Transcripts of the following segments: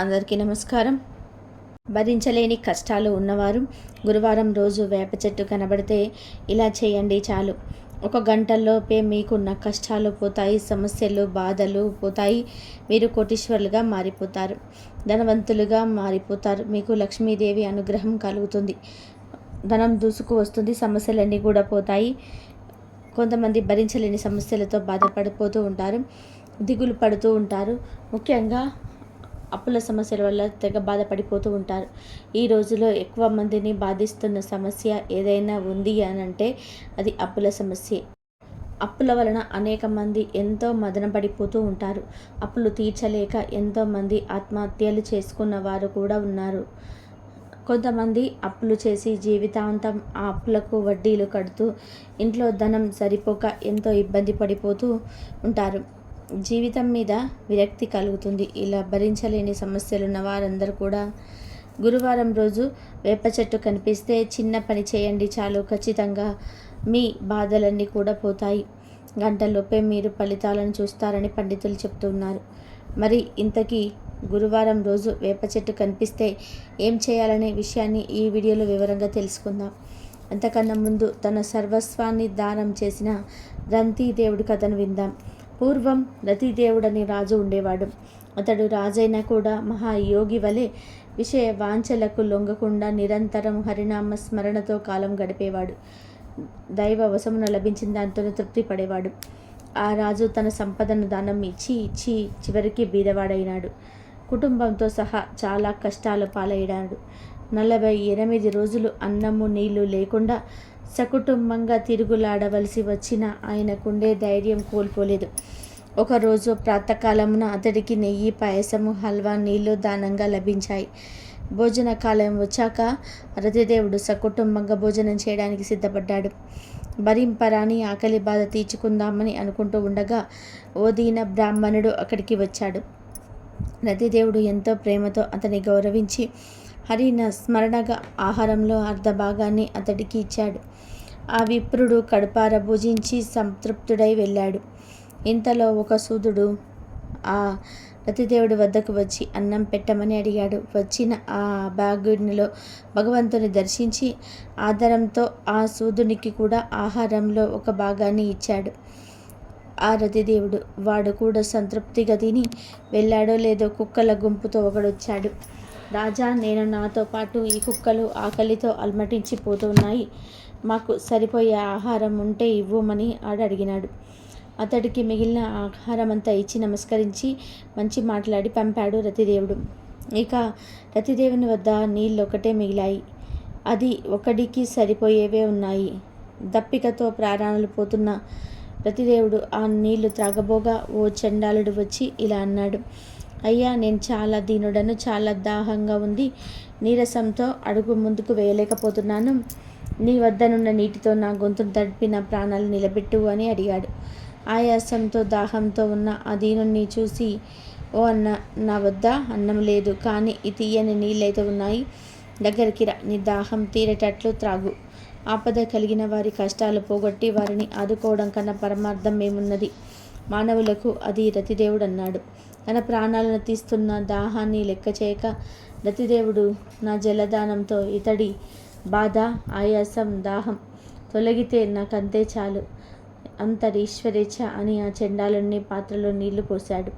అందరికీ నమస్కారం. భరించలేని కష్టాలు ఉన్నవారు గురువారం రోజు వేప చెట్టు కనబడితే ఇలా చేయండి చాలు. ఒక గంటల్లోపే మీకున్న కష్టాలు పోతాయి సమస్యలు బాధలు పోతాయి. మీరు కోటీశ్వరులుగా మారిపోతారు. ధనవంతులుగా మారిపోతారు. మీకు లక్ష్మీదేవి అనుగ్రహం కలుగుతుంది. ధనం దూసుకు వస్తుంది. సమస్యలన్నీ కూడా పోతాయి. కొంతమంది భరించలేని సమస్యలతో బాధపడిపోతూ ఉంటారు. దిగులు పడుతూ ఉంటారు. ముఖ్యంగా అప్పుల సమస్యల వల్ల తెగ బాధపడిపోతూ ఉంటారు. ఈ రోజులో ఎక్కువ మందిని బాధిస్తున్న సమస్య ఏదైనా ఉంది అని అంటే అది అప్పుల సమస్య. అప్పుల వలన అనేక మంది ఎంతో మదనపడిపోతూ ఉంటారు. అప్పులు తీర్చలేక ఎంతోమంది ఆత్మహత్యలు చేసుకున్న వారు కూడా ఉన్నారు. కొంతమంది అప్పులు చేసి జీవితాంతం ఆ అప్పులకు వడ్డీలు కడుతూ ఇంట్లో ధనం సరిపోక ఎంతో ఇబ్బంది పడిపోతూ ఉంటారు. జీవితం మీద విరక్తి కలుగుతుంది. ఇలా భరించలేని సమస్యలున్న వారందరూ కూడా గురువారం రోజు వేప చెట్టు కనిపిస్తే చిన్న పని చేయండి చాలు ఖచ్చితంగా మీ బాధలన్నీ కూడా పోతాయి. గంటలోపే మీరు ఫలితాలను చూస్తారని పండితులు చెప్తున్నారు. మరి ఇంతకీ గురువారం రోజు వేప చెట్టు కనిపిస్తే ఏం చేయాలనే విషయాన్ని ఈ వీడియోలో వివరంగా తెలుసుకుందాం. అంతకన్నా ముందు తన సర్వస్వాన్ని దానం చేసిన రంతి దేవుడి కథను విందాం. పూర్వం రతిదేవుడని రాజు ఉండేవాడు. అతడు రాజైనా కూడా మహాయోగి వలె విషయ వాంఛలకు లొంగకుండా నిరంతరం హరినామ స్మరణతో కాలం గడిపేవాడు. దైవ వశమున లభించిన దాంతోనే తృప్తి పడేవాడు. ఆ రాజు తన సంపదను దానం ఇచ్చి ఇచ్చి చివరికి బీదవాడైనాడు. కుటుంబంతో సహా చాలా కష్టాలు పాలయ్యాడు. నలభై ఎనిమిది రోజులు అన్నము నీళ్ళు లేకుండా సకుటుంబంగా తిరుగులాడవలసి వచ్చిన ఆయనకుండే ధైర్యం కోల్పోలేదు. ఒకరోజు ప్రాతకాలమున అతడికి నెయ్యి పాయసము హల్వా నీళ్ళు దానంగా లభించాయి. భోజన కాలం వచ్చాక రతిదేవుడు సకుటుంబంగా భోజనం చేయడానికి సిద్ధపడ్డాడు. భరింపరాని ఆకలి బాధ తీర్చుకుందామని అనుకుంటూ ఉండగా ఓదీన బ్రాహ్మణుడు అక్కడికి వచ్చాడు. రతిదేవుడు ఎంతో ప్రేమతో అతని గౌరవించి హరిన స్మరణగా ఆహారంలో అర్ధ భాగాన్ని అతడికి ఇచ్చాడు. ఆ విప్రుడు కడుపార భుజించి సంతృప్తుడై వెళ్ళాడు. ఇంతలో ఒక సూదుడు ఆ రతిదేవుడి వద్దకు వచ్చి అన్నం పెట్టమని అడిగాడు. వచ్చిన ఆ బాగుడినిలో భగవంతుని దర్శించి ఆధారంతో ఆ సూదునికి కూడా ఆహారంలో ఒక భాగాన్ని ఇచ్చాడు. ఆ రతిదేవుడు వాడు కూడా సంతృప్తిగా తిని వెళ్ళాడో లేదో కుక్కల గుంపుతో ఒకడొచ్చాడు. రాజా నేను నాతో పాటు ఈ కుక్కలు ఆకలితో అల్మటించిపోతున్నాయి మాకు సరిపోయే ఆహారం ఉంటే ఇవ్వమని ఆడు అడిగినాడు. అతడికి మిగిలిన ఆహారం అంతా ఇచ్చి నమస్కరించి మంచి మాట్లాడి పంపాడు రతిదేవుడు. ఇక రతిదేవుని వద్ద నీళ్ళు ఒకటే మిగిలాయి. అది ఒకడికి సరిపోయేవే ఉన్నాయి. దప్పికతో ప్రాణాలు పోతున్న రతిదేవుడు ఆ నీళ్ళు త్రాగబోగా ఓ చండాలుడు వచ్చి ఇలా అన్నాడు. అయ్యా నేను చాలా దీనుడను చాలా దాహంగా ఉంది. నీరసంతో అడుగు ముందుకు వేయలేకపోతున్నాను. నీ వద్దనున్న నీటితో నా గొంతును తడిపి నా ప్రాణాలు నిలబెట్టు అని అడిగాడు. ఆయాసంతో దాహంతో ఉన్న ఆ దీనుణ్ణి చూసి ఓ అన్న నా వద్ద అన్నం లేదు కానీ ఈ తీయని నీళ్ళైతే ఉన్నాయి. దగ్గరికి రా నీ దాహం తీరేటట్లు త్రాగు. ఆపద కలిగిన వారి కష్టాలు పోగొట్టి వారిని ఆదుకోవడం కన్నా పరమార్థం ఏమున్నది? మానవులకు అది రతిదేవుడు అన్నాడు తన ప్రాణాలను తీస్తున్న దాహాన్ని లెక్క చేయక రతిదేవుడు నా జలదానంతో ఇతడి బాధ ఆయాసం దాహం తొలగితే నాకంతే చాలు. అంతరీశ్వరేచ్ఛ అని ఆ చెండాలన్నీ పాత్రలో నీళ్ళు పోశాడు.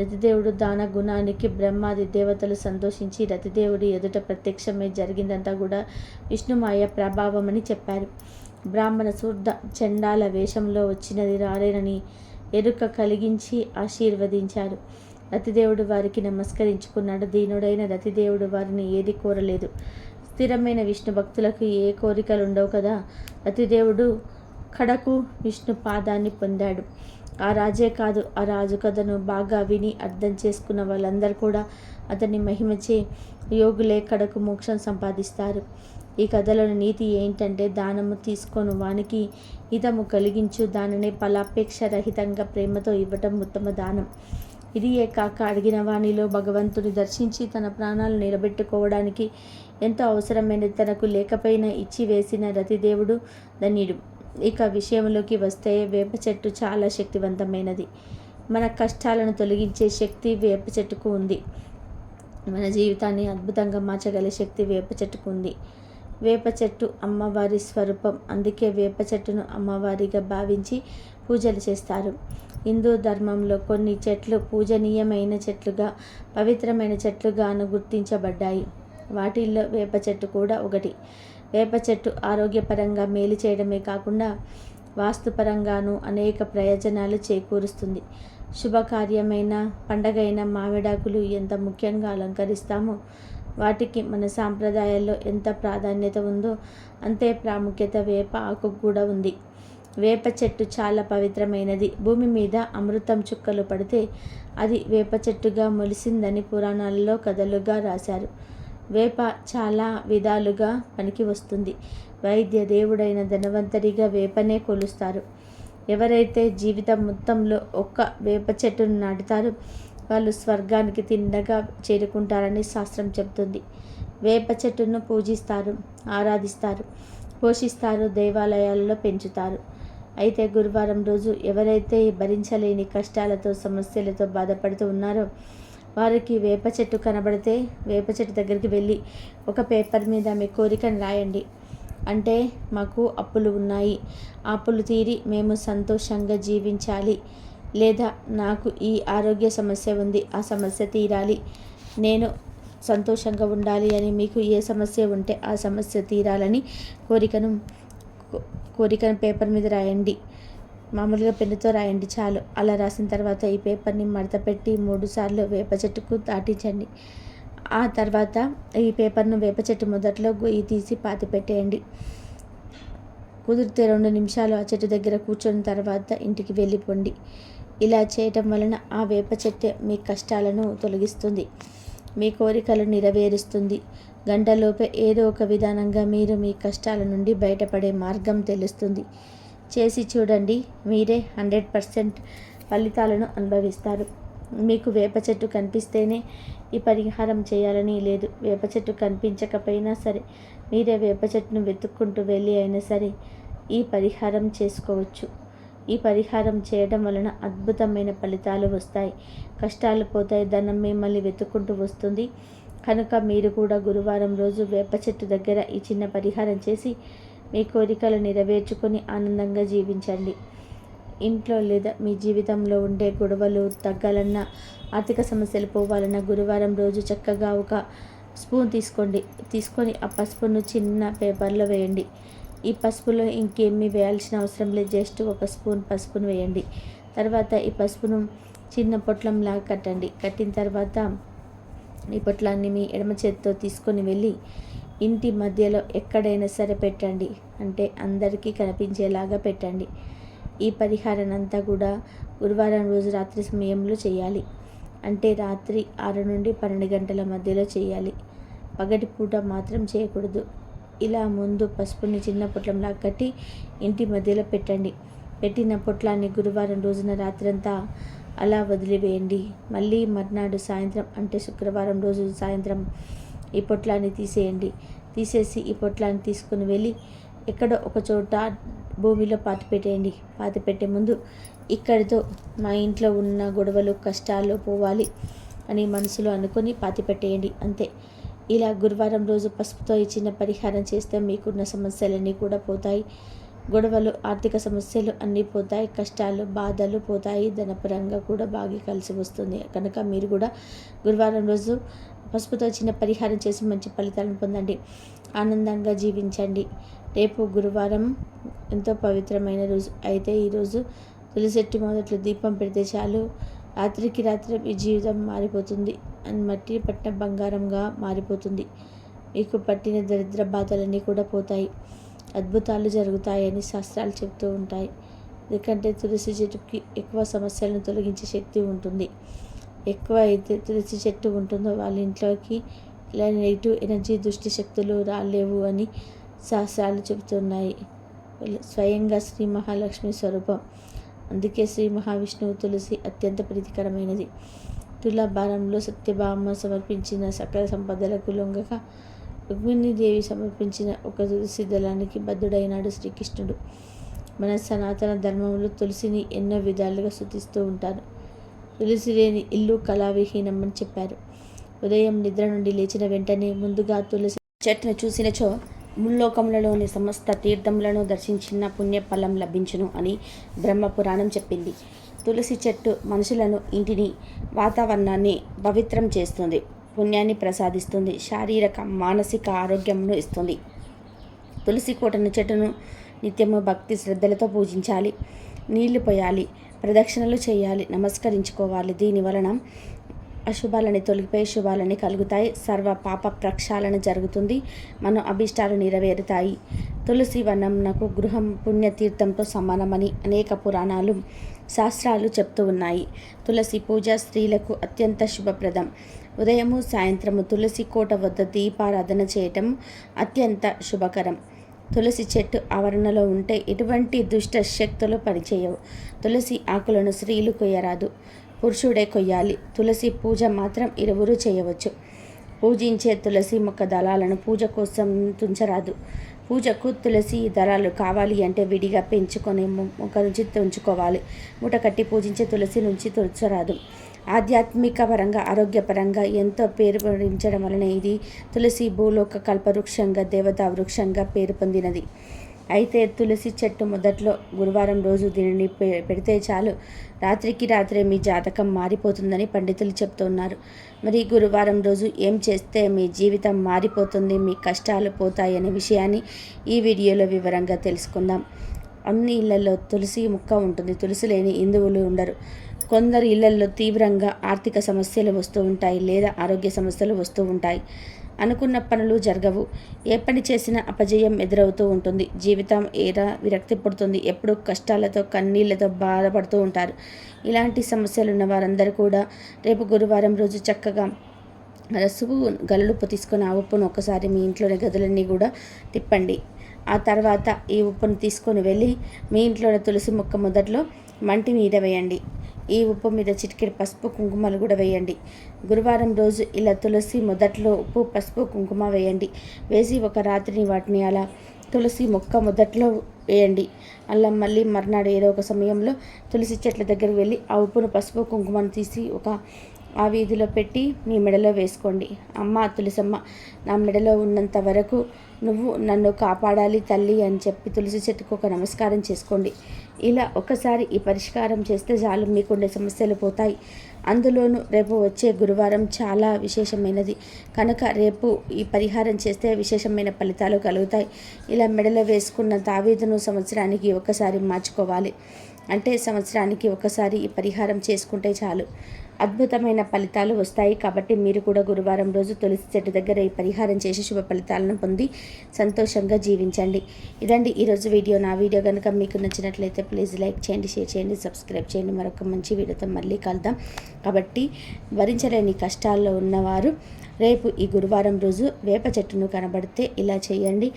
రతిదేవుడు దాన గుణానికి బ్రహ్మాది దేవతలు సంతోషించి రతిదేవుడి ఎదుట ప్రత్యక్షమై జరిగిందంతా కూడా విష్ణుమాయ ప్రభావం అని చెప్పారు. బ్రాహ్మణ శూర్ధ చండాల వేషంలో వచ్చినది రాలేనని ఎరుక కలిగించి ఆశీర్వదించారు. రతిదేవుడు వారికి నమస్కరించుకున్నాడు. దీనుడైన రతిదేవుడు వారిని ఏది కోరలేదు. స్థిరమైన విష్ణు భక్తులకు ఏ కోరికలు ఉండవు కదా? అతిదేవుడు కడకు విష్ణు పాదాన్ని పొందాడు. ఆ రాజే కాదు ఆ రాజు కథను బాగా విని అర్థం చేసుకున్న వాళ్ళందరూ కూడా అతని మహిమచే యోగులే కడకు మోక్షం సంపాదిస్తారు. ఈ కథలోని నీతి ఏంటంటే దానము తీసుకొని వానికి హితము కలిగించు దానిని ఫలాపేక్ష రహితంగా ప్రేమతో ఇవ్వటం ఉత్తమ దానం. ఇది ఏ కాక అడిగిన వాణిలో భగవంతుని దర్శించి తన ప్రాణాలు నిలబెట్టుకోవడానికి ఎంతో అవసరమైన తనకు లేకపోయినా ఇచ్చి వేసిన రతిదేవుడు ధన్యుడు. ఇక విషయంలోకి వస్తే వేప చెట్టు చాలా శక్తివంతమైనది. మన కష్టాలను తొలగించే శక్తి వేప చెట్టుకు ఉంది. మన జీవితాన్ని అద్భుతంగా మార్చగల శక్తి వేప చెట్టుకు ఉంది. వేప చెట్టు అమ్మవారి స్వరూపం. అందుకే వేప చెట్టును అమ్మవారిగా భావించి పూజలు చేస్తారు. హిందూ ధర్మంలో కొన్ని చెట్లు పూజనీయమైన చెట్లుగా పవిత్రమైన చెట్లుగాను గుర్తించబడ్డాయి. వాటిల్లో వేప చెట్టు కూడా ఒకటి. వేప చెట్టు ఆరోగ్యపరంగా మేలు చేయడమే కాకుండా వాస్తుపరంగానూ అనేక ప్రయోజనాలు చేకూరుస్తుంది. శుభకార్యమైన పండగైన మామిడాకులు ఎంత ముఖ్యంగా అలంకరిస్తామో వాటికి మన సాంప్రదాయాల్లో ఎంత ప్రాధాన్యత ఉందో అంతే ప్రాముఖ్యత వేప ఆకు కూడా ఉంది. వేప చెట్టు చాలా పవిత్రమైనది. భూమి మీద అమృతం చుక్కలు పడితే అది వేప చెట్టుగా మొలిసిందని పురాణాలలో కథలుగా రాశారు. వేప చాలా విధాలుగా పనికి వస్తుంది. వైద్య దేవుడైన ధనవంతరిగా వేపనే కొలుస్తారు. ఎవరైతే జీవితం మొత్తంలో ఒక్క వేప చెట్టును నాటుతారో వాళ్ళు స్వర్గానికి తిండగా చేరుకుంటారని శాస్త్రం చెబుతుంది. వేప చెట్టును పూజిస్తారు ఆరాధిస్తారు పోషిస్తారు దేవాలయాలలో పెంచుతారు. అయితే గురువారం రోజు ఎవరైతే భరించలేని కష్టాలతో సమస్యలతో బాధపడుతూ ఉన్నారో వారికి వేప చెట్టు కనబడితే వేప చెట్టు దగ్గరికి వెళ్ళి ఒక పేపర్ మీద మీ కోరికను రాయండి. అంటే మాకు అప్పులు ఉన్నాయి. అప్పులు తీరి మేము సంతోషంగా జీవించాలి. లేదా నాకు ఈ ఆరోగ్య సమస్య ఉంది. ఆ సమస్య తీరాలి. నేను సంతోషంగా ఉండాలి అని మీకు ఏ సమస్య ఉంటే ఆ సమస్య తీరాలని కోరికను కోరికను పేపర్ మీద రాయండి. మామూలుగా పెన్నుతో రాయండి చాలు. అలా రాసిన తర్వాత ఈ పేపర్ని మడత పెట్టి మూడు సార్లు వేప చెట్టుకు దాటించండి. ఆ తర్వాత ఈ పేపర్ను వేప చెట్టు మొదట్లో గొయ్యి తీసి పాతి పెట్టేయండి. కుదిరితే రెండు నిమిషాలు ఆ చెట్టు దగ్గర కూర్చున్న తర్వాత ఇంటికి వెళ్ళిపోండి. ఇలా చేయటం వలన ఆ వేప చెట్టు మీ కష్టాలను తొలగిస్తుంది. మీ కోరికలు నెరవేరుస్తుంది. గంటలోపే ఏదో ఒక విధానంగా మీరు మీ కష్టాల నుండి బయటపడే మార్గం తెలుస్తుంది. చేసి చూడండి. మీరే హండ్రెడ్ పర్సెంట్ ఫలితాలను అనుభవిస్తారు. మీకు వేప చెట్టు కనిపిస్తేనే ఈ పరిహారం చేయాలని లేదు. వేప చెట్టు కనిపించకపోయినా సరే మీరే వేప చెట్టును వెతుక్కుంటూ వెళ్ళి అయినా సరే ఈ పరిహారం చేసుకోవచ్చు. ఈ పరిహారం చేయడం వలన అద్భుతమైన ఫలితాలు వస్తాయి. కష్టాలు పోతాయి ధనం మిమ్మల్ని వెతుక్కుంటూ వస్తుంది. కనుక మీరు కూడా గురువారం రోజు వేప చెట్టు దగ్గర ఈ చిన్న పరిహారం చేసి మీ కోరికలు నెరవేర్చుకొని ఆనందంగా జీవించండి. ఇంట్లో లేదా మీ జీవితంలో ఉండే గొడవలు తగ్గాలన్నా ఆర్థిక సమస్యలు పోవాలన్నా గురువారం రోజు చక్కగా ఒక స్పూన్ తీసుకోండి. తీసుకొని ఆ పసుపును చిన్న పేపర్లో వేయండి. ఈ పసుపులో ఇంకేమీ వేయాల్సిన అవసరం లేదు. జస్ట్ ఒక స్పూన్ పసుపును వేయండి. తర్వాత ఈ పసుపును చిన్న పొట్లంలాగా కట్టండి. కట్టిన తర్వాత ఈ పొట్లాన్ని మీ ఎడమ చేతితో తీసుకొని వెళ్ళి ఇంటి మధ్యలో ఎక్కడైనా సరే పెట్టండి. అంటే అందరికీ కనిపించేలాగా పెట్టండి. ఈ పరిహారం అంతా కూడా గురువారం రోజు రాత్రి సమయంలో చేయాలి. అంటే రాత్రి ఆరు నుండి పన్నెండు గంటల మధ్యలో చేయాలి. పగటి పూట మాత్రం చేయకూడదు. ఇలా ముందు పసుపుని చిన్న పొట్లంలా కట్టి ఇంటి మధ్యలో పెట్టండి. పెట్టిన పొట్లాన్ని గురువారం రోజున రాత్రంతా అలా వదిలివేయండి. మళ్ళీ మర్నాడు సాయంత్రం అంటే శుక్రవారం రోజు సాయంత్రం ఈ పొట్లాన్ని తీసేయండి. తీసేసి ఈ పొట్లాన్ని తీసుకుని వెళ్ళి ఎక్కడో ఒక చోట భూమిలో పాతి పెట్టేయండి. పాతి పెట్టే ముందు ఇక్కడితో మా ఇంట్లో ఉన్న గొడవలు కష్టాలు పోవాలి అని మనసులో అనుకొని పాతి పెట్టేయండి. అంతే. ఇలా గురువారం రోజు పసుపుతో ఇచ్చిన పరిహారం చేస్తే మీకున్న సమస్యలన్నీ కూడా పోతాయి. గొడవలు ఆర్థిక సమస్యలు అన్నీ పోతాయి కష్టాలు బాధలు పోతాయి ధనపరంగా కూడా బాగా కలిసి వస్తుంది. కనుక మీరు కూడా గురువారం రోజు పసుపుతో చిన్న పరిహారం చేసి మంచి ఫలితాలను పొందండి. ఆనందంగా జీవించండి. రేపు గురువారం ఎంతో పవిత్రమైన రోజు. అయితే ఈరోజు తులసెట్టి మొదట్లో దీపం పెడితే చాలు. రాత్రికి రాత్రి మీ జీవితం మారిపోతుంది. అని మట్టి పట్టిన బంగారంగా మారిపోతుంది. మీకు పట్టిన దరిద్ర బాధలన్నీ కూడా పోతాయి. అద్భుతాలు జరుగుతాయని శాస్త్రాలు చెబుతూ ఉంటాయి. ఎందుకంటే తులసి చెట్టుకి ఎక్కువ సమస్యలను తొలగించే శక్తి ఉంటుంది. ఎక్కువ అయితే తులసి చెట్టు ఉంటుందో వాళ్ళ ఇంట్లోకి ఇలా నెగిటివ్ ఎనర్జీ దుష్టి శక్తులు రాలేవు అని శాస్త్రాలు చెబుతున్నాయి. స్వయంగా శ్రీ మహాలక్ష్మి స్వరూపం. అందుకే శ్రీ మహావిష్ణువు తులసి అత్యంత ప్రీతికరమైనది. తులాభారంలో సత్యభామ సమర్పించిన సకల సంపదలకు లొంగక రుక్మిణీదేవి సమర్పించిన ఒక తులసి దళానికి బద్ధుడైనాడు శ్రీకృష్ణుడు. మన సనాతన ధర్మంలో తులసిని ఎన్నో విధాలుగా శుతిస్తూ ఉంటారు తులసి లేని ఇల్లు కళావిహీనం అని చెప్పారు. ఉదయం నిద్ర నుండి లేచిన వెంటనే ముందుగా తులసి చెట్టును చూసినచో ముల్లోకములలోని సమస్త తీర్థములను దర్శించిన పుణ్యఫలం లభించును అని బ్రహ్మపురాణం చెప్పింది. తులసి చెట్టు మనుషులను ఇంటిని వాతావరణాన్ని పవిత్రం చేస్తుంది. పుణ్యాన్ని ప్రసాదిస్తుంది. శారీరక మానసిక ఆరోగ్యంను ఇస్తుంది. తులసి కోటను చెట్టును నిత్యము భక్తి శ్రద్ధలతో పూజించాలి. నీళ్ళు పోయాలి. ప్రదక్షిణలు చేయాలి. నమస్కరించుకోవాలి. దీని వలన అశుభాలని తొలగిపోయి శుభాలని కలుగుతాయి. సర్వ పాప ప్రక్షాళన జరుగుతుంది. మన అభిష్టాలు నెరవేరుతాయి. తులసి వనంనకు గృహం పుణ్యతీర్థంతో సమానమని అనేక పురాణాలు శాస్త్రాలు చెప్తూ ఉన్నాయి. తులసి పూజ స్త్రీలకు అత్యంత శుభప్రదం. ఉదయము సాయంత్రము తులసి కోట వద్ద దీపారాధన చేయటం అత్యంత శుభకరం. తులసి చెట్టు ఆవరణలో ఉంటే ఎటువంటి దుష్ట శక్తులు పనిచేయవు. తులసి ఆకులను స్త్రీలు కొయ్యరాదు. పురుషుడే కొయ్యాలి. తులసి పూజ మాత్రం ఇరువురు చేయవచ్చు. పూజించే తులసి మొక్క దళాలను పూజ కోసం తుంచరాదు. పూజకు తులసి దళాలు కావాలి అంటే విడిగా పెంచుకొని మొక్క నుంచి తుంచుకోవాలి మూట కట్టి పూజించే తులసి నుంచి తుంచరాదు ఆధ్యాత్మిక పరంగా ఆరోగ్యపరంగా ఎంతో పేరు పొందించడం వలన ఇది తులసి భూలోక కల్పవృక్షంగా దేవతా వృక్షంగా పేరు పొందినది. అయితే తులసి చెట్టు మొదట్లో గురువారం రోజు దీనిని పెడితే చాలు. రాత్రికి రాత్రే మీ జాతకం మారిపోతుందని పండితులు చెప్తున్నారు. మరి గురువారం రోజు ఏం చేస్తే మీ జీవితం మారిపోతుంది మీ కష్టాలు పోతాయి అనే విషయాన్ని ఈ వీడియోలో వివరంగా తెలుసుకుందాం. అన్ని ఇళ్ళలో తులసి ముక్క ఉంటుంది. తులసి లేని హిందువులు ఉండరు. కొందరు ఇళ్ళలో తీవ్రంగా ఆర్థిక సమస్యలు వస్తూ ఉంటాయి లేదా ఆరోగ్య సమస్యలు వస్తూ ఉంటాయి. అనుకున్న పనులు జరగవు. ఏ పని చేసినా అపజయం ఎదురవుతూ ఉంటుంది. జీవితం ఏరా విరక్తి పడుతుంది. ఎప్పుడు కష్టాలతో కన్నీళ్ళతో బాధపడుతూ ఉంటారు. ఇలాంటి సమస్యలు ఉన్న వారందరూ కూడా రేపు గురువారం రోజు చక్కగా రసుపు గలలుప్పు తీసుకొని ఆ ఉప్పును ఒకసారి మీ ఇంట్లోని గదులన్నీ కూడా తిప్పండి. ఆ తర్వాత ఈ ఉప్పును తీసుకొని వెళ్ళి మీ ఇంట్లోని తులసి మొక్క మొదట్లో మంటి మీద వేయండి. ఈ ఉప్పు మీద చిటికెడు పసుపు కుంకుమలు కూడా వేయండి. గురువారం రోజు ఇలా తులసి మొదట్లో ఉప్పు పసుపు కుంకుమ వేయండి. వేసి ఒక రాత్రిని వాటిని అలా తులసి మొక్క మొదట్లో వేయండి. అలా మళ్ళీ మర్నాడు ఏదో ఒక సమయంలో తులసి చెట్ల దగ్గరికి వెళ్ళి ఆ ఉప్పును పసుపు కుంకుమను తీసి ఒక ఆ వీధిలో పెట్టి మీ మెడలో వేసుకోండి. అమ్మ తులసమ్మ నా మెడలో ఉన్నంత వరకు నువ్వు నన్ను కాపాడాలి తల్లి అని చెప్పి తులసి చెట్టుకు ఒక నమస్కారం చేసుకోండి. ఇలా ఒకసారి ఈ పరిష్కారం చేస్తే చాలు మీకుండే సమస్యలు పోతాయి. అందులోనూ రేపు వచ్చే గురువారం చాలా విశేషమైనది. కనుక రేపు ఈ పరిహారం చేస్తే విశేషమైన ఫలితాలు కలుగుతాయి. ఇలా మెడలో వేసుకున్న తావీదును సంవత్సరానికి ఒకసారి మార్చుకోవాలి. అంటే సంవత్సరానికి ఒకసారి ఈ పరిహారం చేసుకుంటే చాలు. అద్భుతమైన ఫలితాలు వస్తాయి కాబట్టి మీరు కూడా గురువారం రోజు తులసి చెట్టు దగ్గర ఈ పరిహారం చేసి శుభ ఫలితాలను పొంది సంతోషంగా జీవించండి. ఇదండి ఈరోజు వీడియో. నా వీడియో కనుక మీకు నచ్చినట్లయితే ప్లీజ్ లైక్ చేయండి షేర్ చేయండి సబ్స్క్రైబ్ చేయండి. మరొక మంచి వీడియోతో మళ్ళీ కలుద్దాం. కాబట్టి భరించలేని కష్టాల్లో ఉన్నవారు రేపు ఈ గురువారం రోజు వేప చెట్టును కనబడితే ఇలా చేయండి.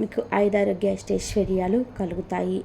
మీకు ఆయుధారోగ్య ఐశ్వర్యాలు కలుగుతాయి.